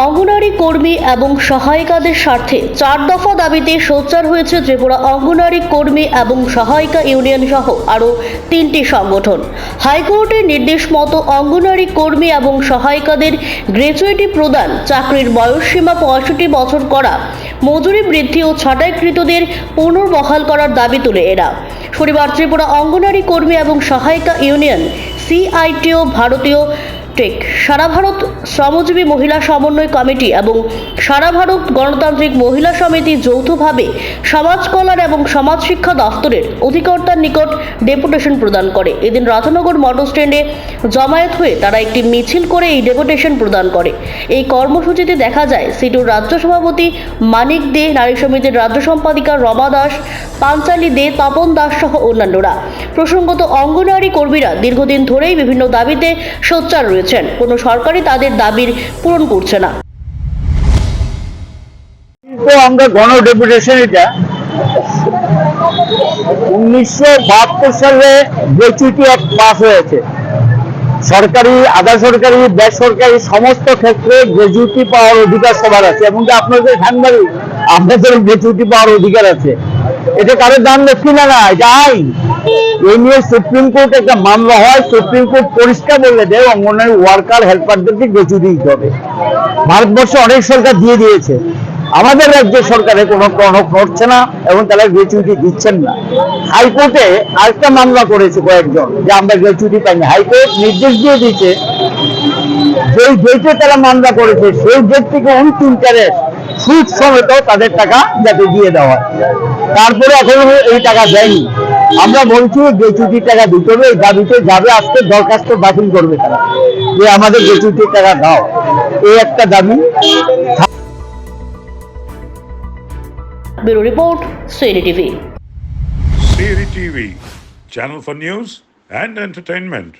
অঙ্গনারী কর্মী এবং সহায়িকাদের স্বার্থে চার দফা দাবিতে সোচ্চার হয়েছে ত্রিপুরা অঙ্গনারী কর্মী এবং সহায়িকা ইউনিয়ন সহ আরও তিনটি সংগঠন। হাইকোর্টের নির্দেশ মতো অঙ্গনারী কর্মী এবং সহায়িকাদের গ্র্যাচুইটি প্রদান, চাকরির বয়সসীমা পঁয়ষট্টি বছর করা, মজুরি বৃদ্ধি ও ছাঁটাইকৃতদের পুনর্বহাল করার দাবি তুলে এরা। শনিবার ত্রিপুরা অঙ্গনারী কর্মী এবং সহায়িকা union, C I T U, ভারতীয় টেক। সারা ভারত শ্রমজীবী মহিলা সমন্বয় কমিটি এবং সারা ভারত গণতান্ত্রিক মহিলা সমিতি যৌথভাবে সমাজ কল্যাণ এবং সমাজ শিক্ষা দফতরের অধিকর্তার নিকট ডেপুটেশন প্রদান করে। এদিন রাধানগর মটর স্ট্যান্ডে জমায়েত হয়ে তারা একটি মিছিল করে এই ডেপুটেশন প্রদান করে। এই কর্মসূচিতে দেখা যায় সিটুর রাজ্য সভাপতি মানিক দে, নারী সমিতির রাজ্য সম্পাদিকা রমা দাস, পাঞ্চালী দে, তপন দাস সহ অন্যান্যরা। প্রসঙ্গত অঙ্গনওয়াড়ি কর্মীরা দীর্ঘদিন ধরেই বিভিন্ন দাবিতে সোচ্চার রয়েছেন। কোনো সরকারই তাদের দাবির পূরণ করছে না। আমরা উনিশশো বাহাত্তর সালে পাস হয়েছে, সরকারি, আধা সরকারি বেসরকারি সমস্ত ক্ষেত্রে গ্রেচুইটি পাওয়ার অধিকার সবার আছে। এমনকি আপনাদের সাংবাদিক আপনাদের গ্রেচুইটি পাওয়ার অধিকার আছে। এটা কারোর দাম দক্ষিণা না, এটা আইন। এই নিয়ে সুপ্রিম কোর্ট একটা মামলা হয়, সুপ্রিম কোর্ট পরিষ্কার বলে দেয়, অঙ্গনওয়াড়ি ওয়ার্কার, হেল্পারদেরকে গ্রেচুইটি দিতে হবে। ভারতবর্ষে অনেক সরকার দিয়ে দিয়েছে। আমাদের রাজ্য সরকারে কোনো টনক নড়ছে না এবং তারা গ্রেচুইটি দিচ্ছেন না। হাইকোর্টে আরেকটা মামলা করেছে কয়েকজন যে আমরা গ্রেচুইটি পাইনি। হাইকোর্ট নির্দেশ দিয়ে দিয়েছে, যেই ডেটে তারা মামলা করেছে, সেই ডেট থেকে অন্তিম ক্যারেট সুদ সমেত তাদের টাকা যাতে দিয়ে দেওয়া হয়। তারপরে এখনও এই টাকা দেয়নি। আমরা বলছি গ্রেচুইটির টাকা দিতে হবে এই দাবিতে যাবে আজকে দরখাস্ত বাতিল করবে তারা। যে আমাদের গ্রেচুইটির টাকা দাও এই একটা দাবি। Bureau report CD TV. CD TV channel for news and entertainment.